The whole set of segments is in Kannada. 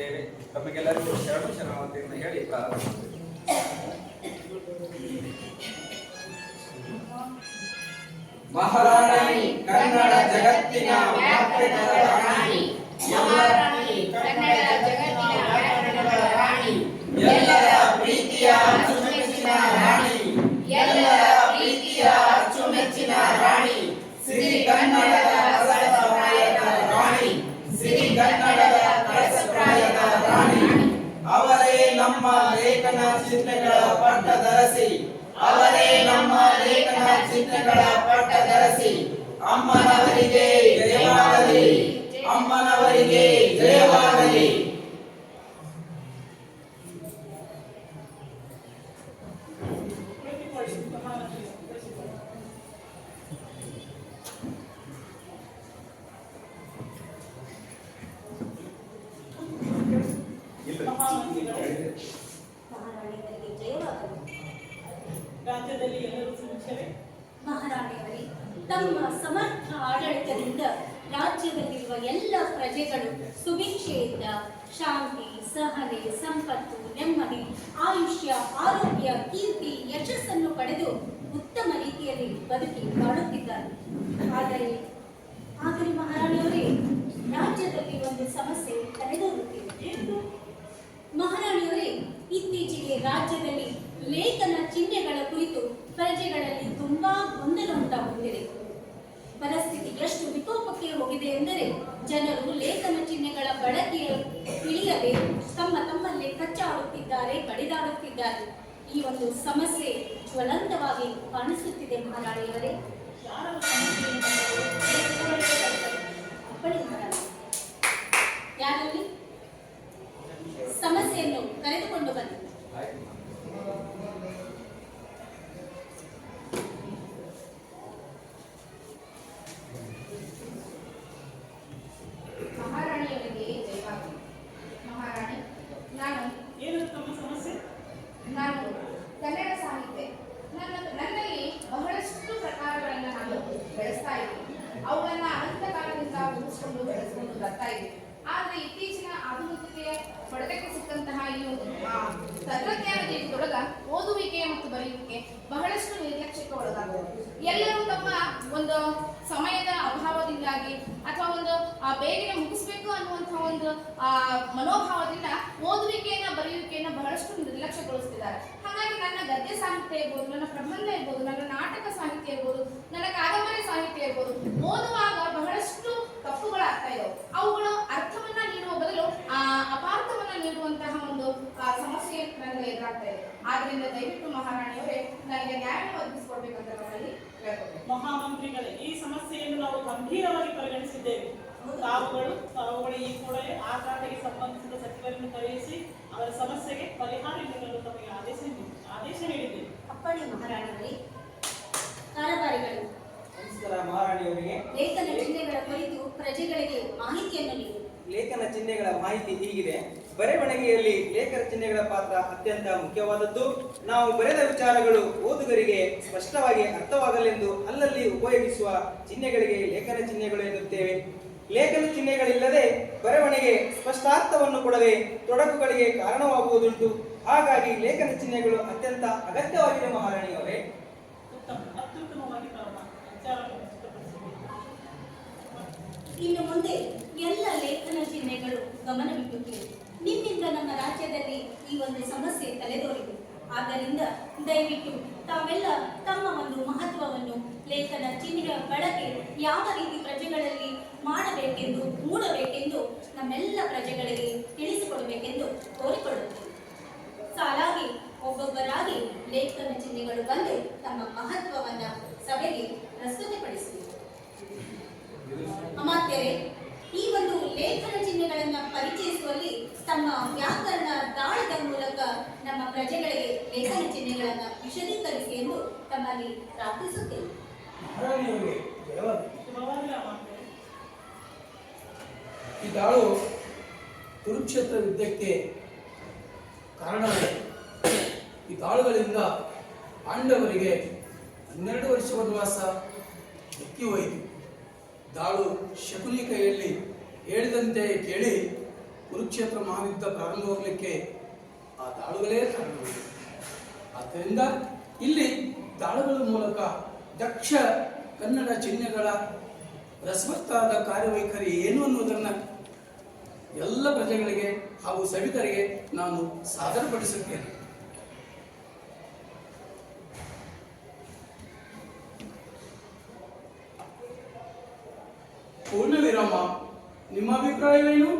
ಪ್ರಾರ್ಥಿಸುತ್ತೇವೆ ತಮಗೆಲ್ಲರಿಗೂ ಶರಣು ಶರಣಾರ್ಥಿಯನ್ನು ಹೇಳಿ ಮಹಾರಾಣಿ, ಕನ್ನಡ ಜಗತ್ತಿನ ರಾಣಿ. ಕನ್ನಡ ರಾಣಿ. ಎಲ್ಲರ ಪ್ರೀತಿಯ ಅಚ್ಚುಮೆಚ್ಚಿನ ರಾಣಿ. ಎಲ್ಲರ ಪ್ರೀತಿಯ ಅಚ್ಚುಮೆಚ್ಚಿನ ರಾಣಿ. ಶ್ರೀ ಕನ್ನಡದ ಆರೋಗ್ಯ ಕೀರ್ತಿ ಯಶಸ್ಸನ್ನು ಪಡೆದು ಉತ್ತಮ ರೀತಿಯಲ್ಲಿ ಬದುಕಿ ಬಾಳುತ್ತಿದ್ದಾರೆ ಆದರೆ ಆದರೆ ಮಹಾರಾಣಿಯವರೇ ರಾಜ್ಯದಲ್ಲಿ ಒಂದು ಸಮಸ್ಯೆ ತಲೆದೋರುತ್ತಿದೆ ಏನು ಮಹಾರಾಣಿಯವರೇ ಇತ್ತೀಚೆಗೆ ರಾಜ್ಯದಲ್ಲಿ ಲೇಖನ ಚಿಹ್ನೆಗಳ ಕುರಿತು ಪ್ರಜೆಗಳಲ್ಲಿ ತುಂಬಾ ಗೊಂದಲ ಉಂಟಾಗುತ್ತಿದೆ ಪರಿಸ್ಥಿತಿ ಎಷ್ಟು ವಿಕೋಪಕ್ಕೆ ಹೋಗಿದೆ ಎಂದರೆ ಜನರು ಲೇಖನ ಚಿಹ್ನೆಗಳ ಬಳಕೆಯ ತಿಳಿಯದೆ ತಮ್ಮ ತಮ್ಮಲ್ಲೇ ಕಚ್ಚಾಡುತ್ತಿದ್ದಾರೆ ಕಡಿದಾಡುತ್ತಿದ್ದಾರೆ ಈ ಒಂದು ಸಮಸ್ಯೆ ಜ್ವಲಂತವಾಗಿ ಕಾಣಿಸುತ್ತಿದೆ ಮಹಾರಾಣಿಯವರೇ. ಯಾರಲ್ಲಿ? ಸಮಸ್ಯೆಯನ್ನು ಕರೆದುಕೊಂಡು ಬನ್ನಿ ಮಹಾರಾಣಿಯವರಿಗೆ ಜಯವಾಗಲಿ ಮಹಾರಾಣಿ ನಾನು ಏನು ತಮ್ಮ ಸಮಸ್ಯೆ ನಾನು ಕನ್ನಡ ಸಾಹಿತ್ಯ ನನ್ನ ನನ್ನಲ್ಲಿ ಬಹಳಷ್ಟು ಪ್ರಕಾರಗಳನ್ನು ನಾನು ಬೆಳೆಸ್ತಾ ಇದ್ದೀನಿ ಅವುಗಳನ್ನ ಅನಂತ ಕಾಲದಿಂದ ಉಳಿಸ್ಕೊಂಡು ಬೆಳೆಸ್ಕೊಂಡು ಬರ್ತಾ ಇದ್ದೀನಿ ಆದ್ರೆ ಇತ್ತೀಚಿನ ಆಧುನಿಕತೆಯ ಹೊಡೆತಕ್ಕೆ ಸಿಕ್ಕಂತಹ ಈ ಒಂದು ಆ, ತಂತ್ರಜ್ಞಾನದ ಯುಗದೊಳಗ ಓದುವಿಕೆ ಮತ್ತು ಬರೆಯುವಿಕೆ ಬಹಳಷ್ಟು ನಿರ್ಲಕ್ಷ್ಯಕ್ಕೆ ಒಳಗಾಗುತ್ತೆ ಎಲ್ಲರೂ ತಮ್ಮ ಒಂದು ಸಮಯದ ಅಭಾವದಿಂದಾಗಿ ಅಥವಾ ಒಂದು ಆ, ಬೇಗನೆ ಮುಗಿಸ್ಬೇಕು ಅನ್ನುವಂತಹ ಒಂದು ಆ, ಮನೋಭಾವದಿಂದ ಓದುವಿಕೆಯನ್ನ ಬರೆಯುವಿಕೆಯನ್ನ ಬಹಳಷ್ಟು ನಿರ್ಲಕ್ಷ್ಯಗೊಳಿಸ್ತಿದ್ದಾರೆ. ಹಾಗಾಗಿ ನನ್ನ ಗದ್ಯ ಸಾಹಿತ್ಯ ಇರ್ಬೋದು ನನ್ನ ಪ್ರಬಂಧ ಇರ್ಬೋದು ನನ್ನ ನಾಟಕ ಸಾಹಿತ್ಯ ಇರ್ಬೋದು ನನ್ನ ಕಾದಂಬರಿ ಸಾಹಿತ್ಯ ಇರ್ಬೋದು ಓದುವಾಗ ಬಹಳಷ್ಟು ತಪ್ಪುಗಳಾಗ್ತಾ ಇದಾವೆ. ಅವುಗಳ ಅರ್ಥವನ್ನ ನೀಡುವ ಬದಲು ಆ ಅಪಾರ್ಥವನ್ನ ನೀಡುವಂತಹ ಒಂದು ಸಮಸ್ಯೆ ನನಗೆ ಎದುರಾಗ್ತಾ ಇದೆ. ಆದ್ರಿಂದ ದಯವಿಟ್ಟು ಮಹಾರಾಣಿಯವರೇ ನನಗೆ ನ್ಯಾಯ ಒದಗಿಸಿಕೊಡ್ಬೇಕಂತ ನಮ್ಮಲ್ಲಿ ಮಹಾಮಂತ್ರಿಗಳೇ ಈ ಸಮಸ್ಯೆಯನ್ನು ನಾವು ಗಂಭೀರವಾಗಿ ಪರಿಗಣಿಸಿದ್ದೇವೆ. ತಾವುಗಳು ತಾವುಗಳು ಈ ಕೂಡಲೇ ಆ ಖಾತೆಗೆ ಸಂಬಂಧಿಸಿದ ಸಚಿವರನ್ನು ಕರೆಯಿಸಿ ಅವರ ಸಮಸ್ಯೆಗೆ ಪರಿಹಾರ ನೀಡಲು ತಮಗೆ ಆದೇಶ ನೀಡಿ- ಆದೇಶ ನೀಡಿದ್ದೇವೆ. ಅಪ್ಪಣೆ ಮಹಾರಾಣಿಯವರೇ ಕಾರಬಾರಿಗಳು ನಮಸ್ಕಾರ ಮಹಾರಾಣಿಯವರಿಗೆ. ಲೇಖನ ಚಿಹ್ನೆಗಳ ಕುರಿತು ಪ್ರಜೆಗಳಿಗೆ ಮಾಹಿತಿಯನ್ನು ನೀಡಿ. ಲೇಖನ ಚಿಹ್ನೆಗಳ ಮಾಹಿತಿ ಹೀಗಿದೆ. ಬರವಣಿಗೆಯಲ್ಲಿ ಲೇಖನ ಚಿಹ್ನೆಗಳ ಪಾತ್ರ ಅತ್ಯಂತ ಮುಖ್ಯವಾದದ್ದು. ನಾವು ಬರೆದ ವಿಚಾರಗಳು ಓದುಗರಿಗೆ ಸ್ಪಷ್ಟವಾಗಿ ಅರ್ಥವಾಗಲೆಂದು ಅಲ್ಲಲ್ಲಿ ಉಪಯೋಗಿಸುವ ಚಿಹ್ನೆಗಳಿಗೆ ಲೇಖನ ಚಿಹ್ನೆಗಳು ಎನ್ನುತ್ತೇವೆ. ಲೇಖನ ಚಿಹ್ನೆಗಳಿಲ್ಲದೆ ಬರವಣಿಗೆ ಸ್ಪಷ್ಟಾರ್ಥವನ್ನು ಕೊಡದೆ ತೊಡಕುಗಳಿಗೆ ಕಾರಣವಾಗುವುದುಂಟು. ಹಾಗಾಗಿ ಲೇಖನ ಚಿಹ್ನೆಗಳು ಅತ್ಯಂತ ಅಗತ್ಯವಾಗಿದೆ ಮಹಾರಾಣಿಯವರೇ ಉತ್ತಮ ಅತ್ಯುತ್ತಮವಾಗಿ ತಾವು ವಿಚಾರವನ್ನು ವ್ಯಕ್ತಪಡಿಸಿದ್ದೀರಿ. ಇನ್ನು ಮುಂದೆ ಎಲ್ಲ ಲೇಖನ ಚಿಹ್ನೆಗಳು ಗಮನವಿಟ್ಟು ನಿಮ್ಮಿಂದ ನಮ್ಮ ರಾಜ್ಯದಲ್ಲಿ ಈ ಒಂದು ಸಮಸ್ಯೆ ತಲೆದೋರಿದೆ. ಆದ್ದರಿಂದ ದಯವಿಟ್ಟು ತಾವೆಲ್ಲ ತಮ್ಮ ಒಂದು ಮಹತ್ವವನ್ನು, ಲೇಖನ ಚಿಹ್ನೆಗಳ ಬಳಕೆ ಯಾವ ರೀತಿ ಪ್ರಜೆಗಳಲ್ಲಿ ಮಾಡಬೇಕೆಂದು, ಮೂಡಬೇಕೆಂದು ನಮ್ಮೆಲ್ಲ ಪ್ರಜೆಗಳಿಗೆ ತಿಳಿಸಿಕೊಡಬೇಕೆಂದು ಕೋರಿಕೊಳ್ಳುತ್ತೇವೆ. ಸಾಲಾಗಿ ಒಬ್ಬೊಬ್ಬರಾಗಿ ಲೇಖನ ಚಿಹ್ನೆಗಳು ಬಂದು ತಮ್ಮ ಮಹತ್ವವನ್ನು ಸಭೆಗೆ ಪ್ರಸ್ತುತಪಡಿಸಿದೆ ಅಮಾತ್ಯರೇ ಈ ಒಂದು ಲೇಖನ ಚಿಹ್ನೆಗಳನ್ನ ಪರಿಚಯಿಸುವಲ್ಲಿ ತಮ್ಮ ವ್ಯಾಕರಣ ದಾಳದ ಮೂಲಕ ನಮ್ಮ ಪ್ರಜೆಗಳಿಗೆ ಲೇಖನ ಚಿಹ್ನೆಗಳನ್ನ ವಿಶದೀಕರಿಸಿ ಎಂದು ತಮ್ಮಲ್ಲಿ ಅಮಾತ್ಯರೇ. ಈ ದಾಳು ಕುರುಕ್ಷೇತ್ರ ಯುದ್ಧಕ್ಕೆ ಕಾರಣವೇ ಈ ದಾಳುಗಳಿಂದ ಪಾಂಡವರಿಗೆ ಹನ್ನೆರಡು ವರ್ಷ ವನವಾಸ ಎತ್ತಿ ಹೋಯಿತು ದಾಳು ಶಕುನಿ ಕೈಯಲ್ಲಿ ಹೇಳಿದಂತೆ ಕೇಳಿ ಕುರುಕ್ಷೇತ್ರ ಮಹಾಯುದ್ಧ ಪ್ರಾರಂಭವಾಗಲಿಕ್ಕೆ ಆ ದಾಳುಗಳೇ ಕಾರಣವಾಗಿದೆ ಆದ್ದರಿಂದ ಇಲ್ಲಿ ದಾಳುಗಳ ಮೂಲಕ ದಕ್ಷ ಕನ್ನಡ ಚಿಹ್ನೆಗಳ ರಸವತ್ತಾದ ಕಾರ್ಯವೈಖರಿ ಏನು ಅನ್ನುವುದನ್ನು ಎಲ್ಲ ಪ್ರಜೆಗಳಿಗೆ ಹಾಗೂ ಸವಿತರಿಗೆ ನಾನು ಸಾದರಪಡಿಸುತ್ತೇನೆ ಪೂರ್ಣ ವಿರಾಮ ನಿಮ್ಮ ಅಭಿಪ್ರಾಯವೇನು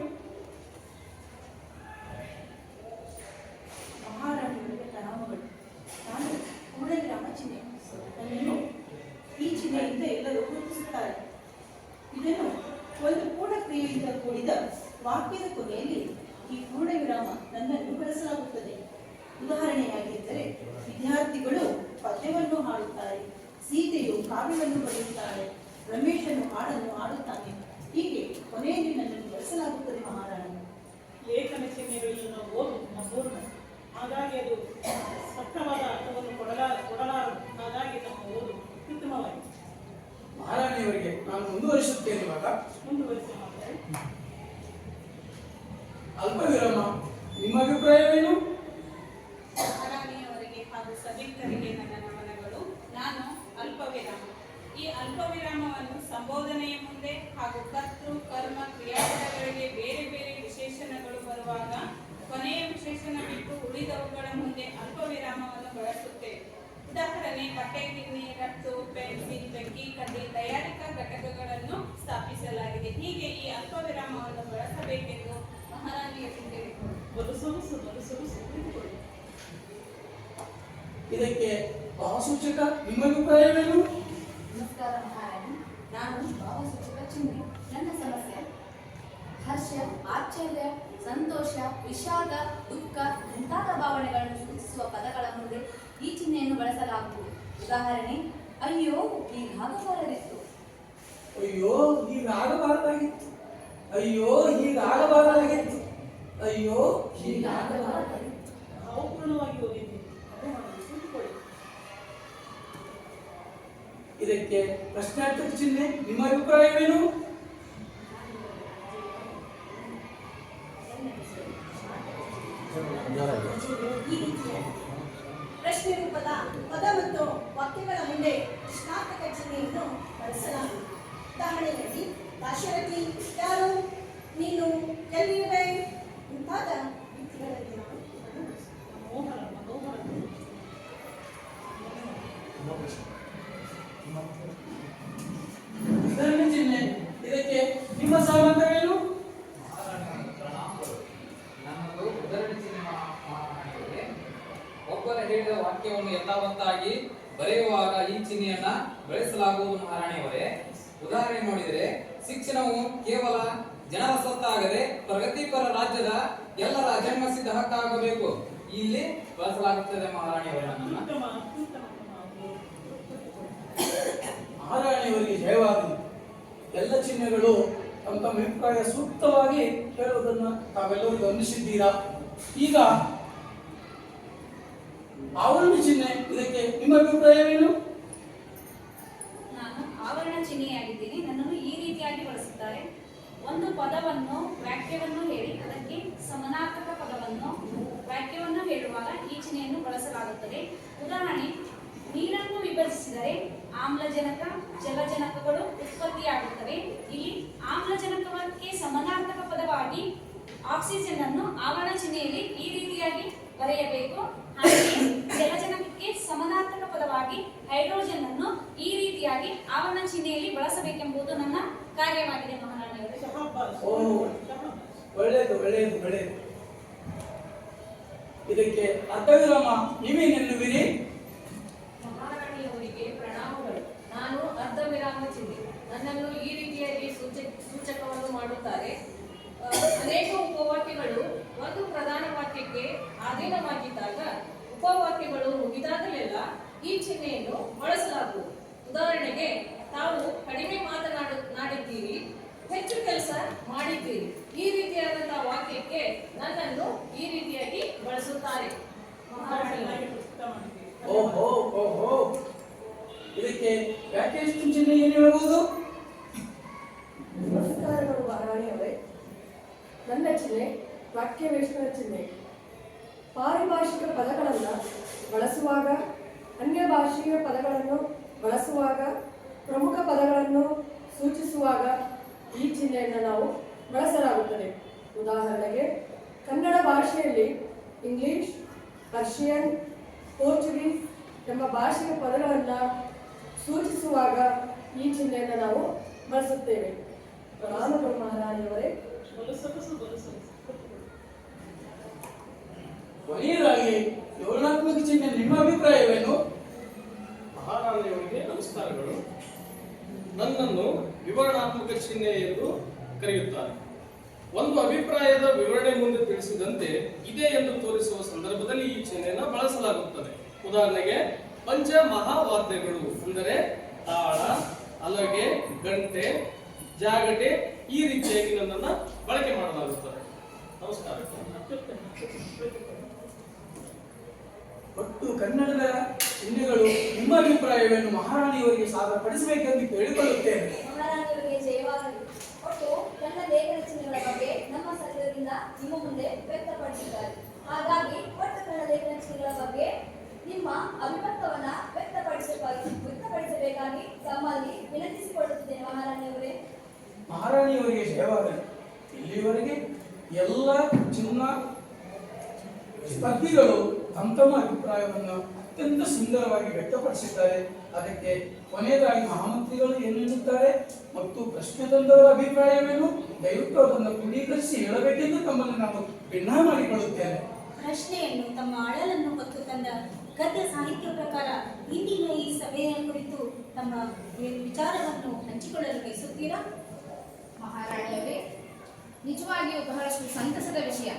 ಈ ಚಿಹ್ನೆಯಿಂದ ಎಲ್ಲರೂ ಗುರುತಿಸುತ್ತಾರೆ ಇದನ್ನು ಒಂದು ಪೂರ್ಣ ಕ್ರಿಯೆಯಿಂದ ಕೂಡಿದ ವಾಕ್ಯದ ಕೊನೆಯಲ್ಲಿ ಈ ಪೂರ್ಣ ವಿರಾಮ ನನ್ನನ್ನು ಬಳಸಲಾಗುತ್ತದೆ ಉದಾಹರಣೆಯಾಗಿದ್ದರೆ ವಿದ್ಯಾರ್ಥಿಗಳು ಪದ್ಯವನ್ನು ಹಾಡುತ್ತಾರೆ, ಸೀತೆಯು ಕಾವ್ಯವನ್ನು ಬರೆಯುತ್ತಾರೆ, ರಮೇಶನು ಹಾಡನ್ನು ಹಾಡುತ್ತಾನೆ. ಹೀಗೆ ಕೊನೆಯಲ್ಲಿ ನನ್ನನ್ನು ಬಳಸಲಾಗುತ್ತದೆ ಮಹಾರಾಣಿ ಲೇಖನ ಚಿಹ್ನೆಗಳಲ್ಲಿ ನಾವು ಓದು ಪೂರ್ಣ ಹಾಗಾಗಿ ಅದು ಸ್ಪಷ್ಟವಾದ ಅರ್ಥವನ್ನು ಕೊಡಲ ಕೊಡಲಾರದು. ಹಾಗಾಗಿ ನಮ್ಮ ಓದು ಅತ್ಯುತ್ತಮವಾಗಿದೆ ಮಹಾರಾಣಿಯವರಿಗೆ ನಾನು ಮುಂದುವರಿಸುತ್ತೇನೆ ಇವಾಗ ಮುಂದುವರಿಸಿ ಮಾತಾರೆ ಅಲ್ಪ ವಿರಾಮ ನಿಮ್ಮ ಅಭಿಪ್ರಾಯವೇನು ಮಹಾರಾಣಿಯವರಿಗೆ ಹಾಗೂ ಸಭಿಕರಿಗೆ ನನ್ನ ನಮನಗಳು ನಾನು ಅಲ್ಪವಿರಾಮ ಈ ಅಲ್ಪವಿರಾಮವನ್ನು ಸಂಬೋಧನೆಯ ಮುಂದೆ ಹಾಗೂ ಕರ್ತೃ ಕರ್ಮ ಕ್ರಿಯಾಪದಗಳಿಗೆ ಬೇರೆ ಬೇರೆ ವಿಶೇಷಣಗಳು ಬರುವಾಗ ಕೊನೆಯ ವಿಶೇಷಣ ಬಿಟ್ಟು ಉಳಿದವುಗಳ ಮುಂದೆ ಅಲ್ಪವಿರಾಮವನ್ನು ಬಳಸುತ್ತೇವೆ. ಉದಾಹರಣೆ ಬಟ್ಟೆ ಗಿಣ್ಣಿ ರಟ್ಟು ಪೆನ್ಸಿಲ್ ಬೆಂಕಿ ಕಡ್ಡಿ ತಯಾರಿಕಾ ಘಟಕಗಳನ್ನು ಸ್ಥಾಪಿಸಲಾಗಿದೆ. ಹೀಗೆ ಈ ಬಳಸಬೇಕೆಂದು ಕೇಳಿಕೊಂಡೆ. ಬಲು ಸೊಗಸು ಬಲು ಸೊಗಸು ಇದಕ್ಕೆ ಭಾವಸೂಚಕ ನಿಮ್ಮ ಅಭಿಪ್ರಾಯವೇನು ನಮಸ್ಕಾರ ಮಹಾರಾಣಿ. ನಾನು ಭಾವಸೂಚಕ ಚಿಹ್ನೆ ನನ್ನ ಆಶ್ಚರ್ಯ ಸಂತೋಷ ವಿಷಾದ ದುಃಖ ಮುಂತಾದ ಭಾವನೆಗಳನ್ನು ಸೂಚಿಸುವ ಪದಗಳ ಮುಂದೆ ಈ ಚಿಹ್ನೆಯನ್ನು ಬಳಸಲಾಗುವುದು ಉದಾಹರಣೆ ಅಯ್ಯೋ ಈ ಹೀಗಾಗಬಾರದಿತ್ತು ಅಯ್ಯೋ ಹೀಗಾಗಬಾರದಾಗಿತ್ತು ಅಯ್ಯೋ ಹೀಗಾಗಬಾರದಾಗಿತ್ತು ಅಯ್ಯೋ ಹೀಗಾಗಬಾರದಾಗಿತ್ತು ಇದಕ್ಕೆ ಪ್ರಶ್ನಾರ್ಥಕ ಚಿಹ್ನೆ ನಿಮ್ಮ ಅಭಿಪ್ರಾಯವೇನು ಈ ರೀತಿಯ ಪ್ರಶ್ನೆ ರೂಪದ ಪದ ಮತ್ತು ವಾಕ್ಯಗಳ ಮುಂದೆ ಪ್ರಶ್ನಾರ್ಥಕ ಚಿಹ್ನೆಯನ್ನು ಬಳಸಲಾಗುವುದು ಉದಾಹರಣೆಯಾಗಿ ದಾಶರಥಿ ಯಾರು ನೀನು ಎಲ್ಲಿರುವೆ ಮುಂತಾದ ರೀತಿಗಳಲ್ಲಿ ನಾವು ಇದನ್ನು ಬಳಸುತ್ತೇವೆ. ಮನೋಹರ ಮನೋಹರ ಧರ್ಮ ಚಿಹ್ನೆ ಇದಕ್ಕೆ ನಿಮ್ಮ ಸಹಮತವೇನು ನನ್ನದು ಉದಾಹರಣೆ ಚಿಹ್ನೆ ಮಹಾ- ಮಹಾರಾಣಿಯವರೇ ಒಬ್ಬರ ಹೇಳಿದ ವಾಕ್ಯವನ್ನು ಯಥಾವತ್ತಾಗಿ ಬರೆಯುವಾಗ ಈ ಚಿಹ್ನೆಯನ್ನ ಬಳಸಲಾಗುವುದು ಮಹಾರಾಣಿಯವರೇ ಉದಾಹರಣೆ ನೋಡಿದರೆ ಶಿಕ್ಷಣವು ಕೇವಲ ಜನರ ಪ್ರಗತಿಪರ ರಾಜ್ಯದ ಎಲ್ಲರ ಜನ್ಮಸಿದ್ಧ ಹಕ್ಕಾಗಬೇಕು. ಇಲ್ಲಿ ಬಳಸಲಾಗುತ್ತದೆ. ಮಹಾರಾಣಿಯವರಿಗೆ ಜಯವಾಗಲಿ. ಎಲ್ಲ ಚಿಹ್ನೆಗಳು ತಮ್ಮ ತಮ್ಮ ಅಭಿಪ್ರಾಯ ಸೂಕ್ತವಾಗಿ ಹೇಳುವುದನ್ನು ತಾವೆಲ್ಲರೂ ಗಮನಿಸಿದ್ದೀರಾ? ಈಗ ಆವರಣ ಚಿಹ್ನೆ ಇದಕ್ಕೆ ನಿಮ್ಮ ಅಭಿಪ್ರಾಯವೇನು? ನಾನು ಆವರಣ ಚಿಹ್ನೆಯಾಗಿದ್ದೀನಿ ನನ್ನನ್ನು ಈ ರೀತಿಯಾಗಿ ಬಳಸುತ್ತಾರೆ ಒಂದು ಪದವನ್ನು ವಾಕ್ಯವನ್ನು ಹೇಳಿ, ಅದಕ್ಕೆ ಸಮನಾರ್ಥಕ ಪದವನ್ನು ವಾಕ್ಯವನ್ನು ಹೇಳುವಾಗ ಈ ಚಿಹ್ನೆಯನ್ನು ಬಳಸಲಾಗುತ್ತದೆ. ಉದಾಹರಣೆ, ನೀರನ್ನು ವಿಭಜಿಸಿದರೆ ಆಮ್ಲಜನಕ, ಜಲಜನಕಗಳು ಉತ್ಪತ್ತಿಯಾಗುತ್ತವೆ. ಇಲ್ಲಿ ಆಮ್ಲಜನಕಕ್ಕೆ ಸಮನಾರ್ಥಕ ಪದವಾಗಿ ಆಕ್ಸಿಜನ್ ಅನ್ನು ಆವರಣ ಚಿಹ್ನೆಯಲ್ಲಿ ಈ ರೀತಿಯಾಗಿ ಬರೆಯಬೇಕು. ಹಾಗೆಯೇ ಜಲಜನಕಕ್ಕೆ ಸಮನಾರ್ಥಕ ಪದವಾಗಿ ಹೈಡ್ರೋಜನ್ ಅನ್ನು ಈ ರೀತಿಯಾಗಿ ಆವರಣ ಚಿಹ್ನೆಯಲ್ಲಿ ಬಳಸಬೇಕೆಂಬುದು ನನ್ನ ಕಾರ್ಯವಾಗಿದೆ ಶಹಬ್ಬಾಸ್. ಓ. ಒಳ್ಳೆಯದು ಒಳ್ಳೆಯದು ಒಳ್ಳೆಯದು ಇದಕ್ಕೆ ಅರ್ಥವಿರಾಮ ನೀವೇನೆನ್ನುವಿರಿ ಮಹಾರಾಣಿಯವರಿಗೆ ಪ್ರಣಾಮಗಳು. ನಾನು ಅರ್ಧವಿರಾಮ ಚಿಹ್ನೆ. ನನ್ನನ್ನು ಈ ರೀತಿಯಾಗಿ ಸೂಚ, ಸೂಚಕವನ್ನು ಮಾಡುತ್ತಾರೆ. ಅನೇಕ ಉಪವಾಕ್ಯಗಳು. ಒಂದು ಪ್ರಧಾನ ವಾಕ್ಯಕ್ಕೆ ಅಧೀನವಾಗಿದ್ದಾಗ ಉಪವಾಕ್ಯಗಳು ಮುಗಿದಾಗಲೆಲ್ಲ ಈ ಚಿಹ್ನೆಯನ್ನು ಬಳಸಲಾಗುವುದು. ಉದಾಹರಣೆಗೆ, ತಾವು ಕಡಿಮೆ ಮಾತನಾಡು ಕೆಲಸ ಮಾಡಿದ್ದೀರಿ. ಈ ರೀತಿಯಾದಂತಹ ವಾಕ್ಯಕ್ಕೆ ನನ್ನನ್ನು ಈ ರೀತಿಯಾಗಿ ಬಳಸುತ್ತಾರೆ. ಓಹೋ ಓಹೋ. ಇದಕ್ಕೆ ವ್ಯಾಖ್ಯಾನಿಸಿದ ಚಿಹ್ನೆ ಏನು ಹೇಳಬಹುದು ನಮಸ್ಕಾರಗಳು ಮಹಾರಾಣಿಯವರೇ ನನ್ನ ಚಿಹ್ನೆ ವಾಕ್ಯವೇಶನ ಚಿಹ್ನೆ. ಪಾರಿಭಾಷಿಕ ಪದಗಳನ್ನು ಬಳಸುವಾಗ ಅನ್ಯ ಭಾಷೆಯ ಪದಗಳನ್ನು ಬಳಸುವಾಗ ಪ್ರಮುಖ ಪದಗಳನ್ನು ಸೂಚಿಸುವಾಗ ಈ ಚಿಹ್ನೆಯನ್ನು ನಾವು ಬಳಸಲಾಗುತ್ತದೆ ಉದಾಹರಣೆಗೆ ಕನ್ನಡ ಭಾಷೆಯಲ್ಲಿ ಇಂಗ್ಲಿಷ್ ಪರ್ಷಿಯನ್ ಪೋರ್ಚುಗೀಸ್ ಎಂಬ ಭಾಷೆಯ ಪದಗಳನ್ನು ಸೂಚಿಸುವಾಗ ಈ ಚಿಹ್ನೆಯನ್ನು ನಾವು ಬಳಸುತ್ತೇವೆ. ರಾಮಗುರು ಮಹಾರಾಣಿಯವರೇ. ಕೊನೆಯದಾಗಿ ವಿವರಣಾತ್ಮಕ ಚಿಹ್ನೆ ನಿಮ್ಮ ಅಭಿಪ್ರಾಯವೇನು? ಮಹಾರಾಣಿಯವರಿಗೆ ನಮಸ್ಕಾರಗಳು. ನನ್ನನ್ನು ವಿವರಣಾತ್ಮಕ ಚಿಹ್ನೆ ಎಂದು ಕರೆಯುತ್ತಾರೆ. ಒಂದು ಅಭಿಪ್ರಾಯದ ವಿವರಣೆ ಮುಂದೆ ತಿಳಿಸಿದಂತೆ ಇದೆ ಎಂದು ತೋರಿಸುವ ಸಂದರ್ಭದಲ್ಲಿ ಈ ಚಿಹ್ನೆಯನ್ನು ಬಳಸಲಾಗುತ್ತದೆ. ಉದಾಹರಣೆಗೆ, ಪಂಚ ಮಹಾವಾದ್ಯಗಳು ಅಂದರೆ ತಾಳ, ಅಲಗೆ, ಗಂಟೆ, ಜಾಗಟೆ ಈ ರೀತಿಯಾಗಿ ನನ್ನನ್ನು ಬಳಕೆ ಮಾಡಲಾಗುತ್ತದೆ. ನಮಸ್ಕಾರ. ಒಟ್ಟು ಕನ್ನಡದ ಚಿಹ್ನೆಗಳು ನಿಮ್ಮ ಅಭಿಪ್ರಾಯವನ್ನು ಮಹಾರಾಣಿಯವರಿಗೆ ಸಾದರಪಡಿಸಬೇಕೆಂದು ಕೇಳಿಕೊಳ್ಳುತ್ತೇನೆ. ಮಹಾರಾಣಿಯವರಿಗೆ ಜಯವಾಗಲಿ. ಒಟ್ಟು ನನ್ನ ಲೇಖನ ಚಿಹ್ನೆಗಳ ಬಗ್ಗೆ ನಮ್ಮ ಸಚಿವರಿಂದ ನಿಮ್ಮ ಮುಂದೆ ವ್ಯಕ್ತಪಡಿಸಿದ್ದಾರೆ. ಹಾಗಾಗಿ ಒಟ್ಟು ನನ್ನ ಲೇಖನ ಚಿಹ್ನೆಗಳ ಬಗ್ಗೆ ನಿಮ್ಮ ಅಭಿಮತವನ್ನ ವ್ಯಕ್ತಪಡಿಸಬೇಕಾಗಿ ವ್ಯಕ್ತಪಡಿಸಬೇಕಾಗಿ ತಮ್ಮಲ್ಲಿ ವಿನಂತಿಸಿಕೊಳ್ಳುತ್ತಿದ್ದೇನೆ ಮಹಾರಾಣಿಯವರೇ. ಮಹಾರಾಣಿಯವರಿಗೆ ಜಯವಾಗಲಿ. ಇಲ್ಲಿವರೆಗೆ ಎಲ್ಲ ಚಿನ್ನ ಸ್ಪರ್ಧಿಗಳು ತಮ್ಮ ತಮ್ಮ ಅಭಿಪ್ರಾಯವನ್ನು ಅತ್ಯಂತ ಸುಂದರವಾಗಿ ವ್ಯಕ್ತಪಡಿಸಿದ್ದಾರೆ. ಅದಕ್ಕೆ ಕೊನೆಯದಾಗಿ ಮಹಾಮಂತ್ರಿಗಳು ಏನು ಹೇಳುತ್ತಾರೆ? ಮತ್ತು ಪ್ರಶ್ನೆ ತಂದವರ ಅಭಿಪ್ರಾಯವೇನು? ದಯವಿಟ್ಟು ಅದನ್ನು ಕ್ರೋಢೀಕರಿಸಿ ಹೇಳಬೇಕೆಂದು ತಮ್ಮನ್ನು ನಾನು ಭಿನ್ನ ಮಾಡಿಕೊಳ್ಳುತ್ತೇನೆ ಪ್ರಶ್ನೆಯನ್ನು ತಮ್ಮ ಅಳಲನ್ನು ಹೊತ್ತು ತಂದ ಗದ್ಯ ಸಾಹಿತ್ಯ ಪ್ರಕಾರ ಇಂದಿನ ಈ ಸಭೆಯ ಕುರಿತು ತಮ್ಮ ವಿಚಾರವನ್ನು ಹಂಚಿಕೊಳ್ಳಲು ಬಯಸುತ್ತೀರಾ? ಮಹಾರಾಣಿಯವರೇ ನಿಜವಾಗಿಯೂ ಬಹಳಷ್ಟು ಸಂತಸದ ವಿಷಯ.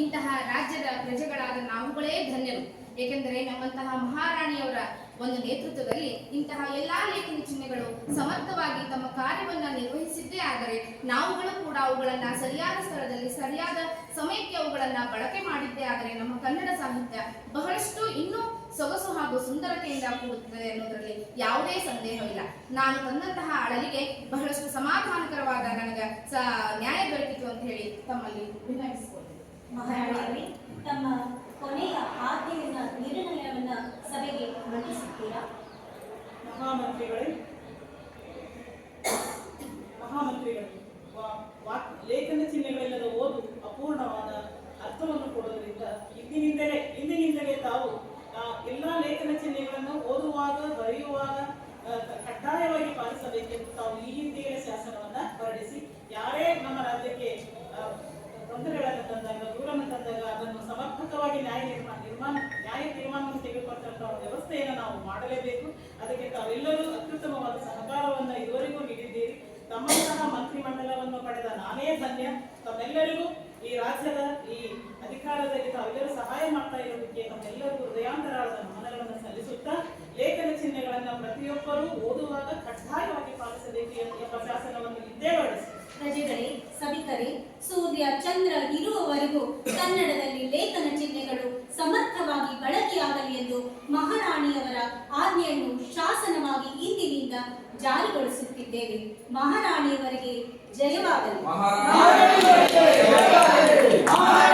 ಇಂತಹ ರಾಜ್ಯದ ಪ್ರಜೆಗಳಾದ ನಾವುಗಳೇ ಧನ್ಯರು. ಏಕೆಂದರೆ ನಮ್ಮಂತಹ ಮಹಾರಾಣಿಯವರ ಒಂದು ನೇತೃತ್ವದಲ್ಲಿ ಇಂತಹ ಎಲ್ಲಾ ಲೇಖನಿ ಚಿಹ್ನೆಗಳು ಸಮರ್ಥವಾಗಿ ತಮ್ಮ ಕಾರ್ಯವನ್ನ ನಿರ್ವಹಿಸಿದ್ದೇ ಆದರೆ ನಾವುಗಳು ಕೂಡ ಅವುಗಳನ್ನ ಸರಿಯಾದ ಸ್ಥಳದಲ್ಲಿ, ಸರಿಯಾದ ಸಮಯಕ್ಕೆ ಅವುಗಳನ್ನ ಬಳಕೆ ಮಾಡಿದ್ದೇ ಆದರೆ ನಮ್ಮ ಕನ್ನಡ ಸಾಹಿತ್ಯ ಬಹಳಷ್ಟು ಇನ್ನೂ ಸೊಗಸು ಹಾಗೂ ಸುಂದರತೆಯಿಂದ ಕೂಡುತ್ತದೆ ಅನ್ನೋದರಲ್ಲಿ ಯಾವುದೇ ಸಂದೇಹವಿಲ್ಲ. ನಾನು ತಂದಂತಹ ಅಳಲಿಗೆ ಬಹಳಷ್ಟು ಸಮಾಧಾನಕರವಾದ ನನಗೆ ನ್ಯಾಯ ದೊರಕಿತು ಅಂತ ಹೇಳಿ ತಮ್ಮಲ್ಲಿ ವಿನಂತಿಸಿಕೊಳ್ತೇನೆ. ಮಹಾರಾಣಿ, ತಮ್ಮ ಕೊನೆಯ ಆದ್ಯ ನಿರ್ಣಯವನ್ನ ಸಭೆಗೆ ಮಂಡಿಸುತ್ತೀರಾ ಮಹಾಮಂತ್ರಿಗಳೇ ವಾ- ವಾ- ಲೇಖನ ಚಿಹ್ನೆಗಳೆಲ್ಲದ ಓದು ಅಪೂರ್ಣವಾದ ಅರ್ಥವನ್ನು ಕೊಡೋದ್ರಿಂದ ಇಂದಿನಿಂದಲೇ ಇಂದಿನಿಂದಲೇ ತಾವು ಆ, ಎಲ್ಲಾ ಲೇಖನ ಚಿಹ್ನೆಗಳನ್ನು ಓದುವಾಗ ಬರೆಯುವಾಗ ಆ, ಕಡ್ಡಾಯವಾಗಿ ಪಾಲಿಸಬೇಕೆಂದು ತಾವು ಈ ಹಿಂದೆಯೇ ಶಾಸನವನ್ನ ಹೊರಡಿಸಿ ಯಾರೇ ನಮ್ಮ ರಾಜ್ಯಕ್ಕೆ ಆ, ತೊಂದರೆಗಳನ್ನು ತಂದಾಗ ದೂರನ್ನು ತಂದಾಗ ಅದನ್ನು ಸಮರ್ಪಕವಾಗಿ ನ್ಯಾಯ ನಿರ್ಮಾಣ ನಿರ್ಮಾಣ ನ್ಯಾಯ ತೀರ್ಮಾನವನ್ನು ತೆಗೆದುಕೊಂಡಂತಹ ವ್ಯವಸ್ಥೆಯನ್ನು ನಾವು ಮಾಡಲೇಬೇಕು. ಅದಕ್ಕೆ ತಾವೆಲ್ಲರೂ ಅತ್ಯುತ್ತಮವಾದ ಸಹಕಾರವನ್ನು ಇದುವರೆಗೂ ನೀಡಿದ್ದೀರಿ. ತಮ್ಮಂತಹ ಮಂತ್ರಿಮಂಡಲವನ್ನು ಪಡೆದ ನಾನೇ ಧನ್ಯ. ತಮ್ಮೆಲ್ಲರಿಗೂ ಈ ರಾಜ್ಯದ ಈ ಅಧಿಕಾರದಲ್ಲಿ ತಾವೆಲ್ಲರೂ ಸಹಾಯ ಮಾಡ್ತಾ ಇರೋದಕ್ಕೆ ತಮ್ಮೆಲ್ಲರಿಗೂ ಹೃದಯಾಂತರಾಳದ ನಮನಗಳನ್ನು ಸಲ್ಲಿಸುತ್ತಾ ಲೇಖನ ಚಿಹ್ನೆಗಳನ್ನು ಪ್ರತಿಯೊಬ್ಬರೂ ಓದುವಾಗ ಕಡ್ಡಾಯವಾಗಿ ಪಾಲಿಸಬೇಕು ಎಂಬ ಶಾಸನವನ್ನು ಇದ್ದೇ ಬಳಸಿ. ಪ್ರಜೆಗಳೇ ಸಭಿಕರೇ, ಸೂರ್ಯ, ಚಂದ್ರ ಇರುವವರೆಗೂ ಕನ್ನಡದಲ್ಲಿ ಲೇಖನ ಚಿಹ್ನೆಗಳು ಸಮರ್ಥವಾಗಿ ಬಳಕೆಯಾಗಲಿ ಎಂದು ಮಹಾರಾಣಿಯವರ ಆಜ್ಞೆಯನ್ನು ಶಾಸನವಾಗಿ ಇಂದಿನಿಂದ ಜಾರಿಗೊಳಿಸುತ್ತಿದ್ದೇವೆ ಮಹಾರಾಣಿಯವರಿಗೆ ಜಯವಾಗಲಿ ಮಹಾರಾಣಿಯವರಿಗೆ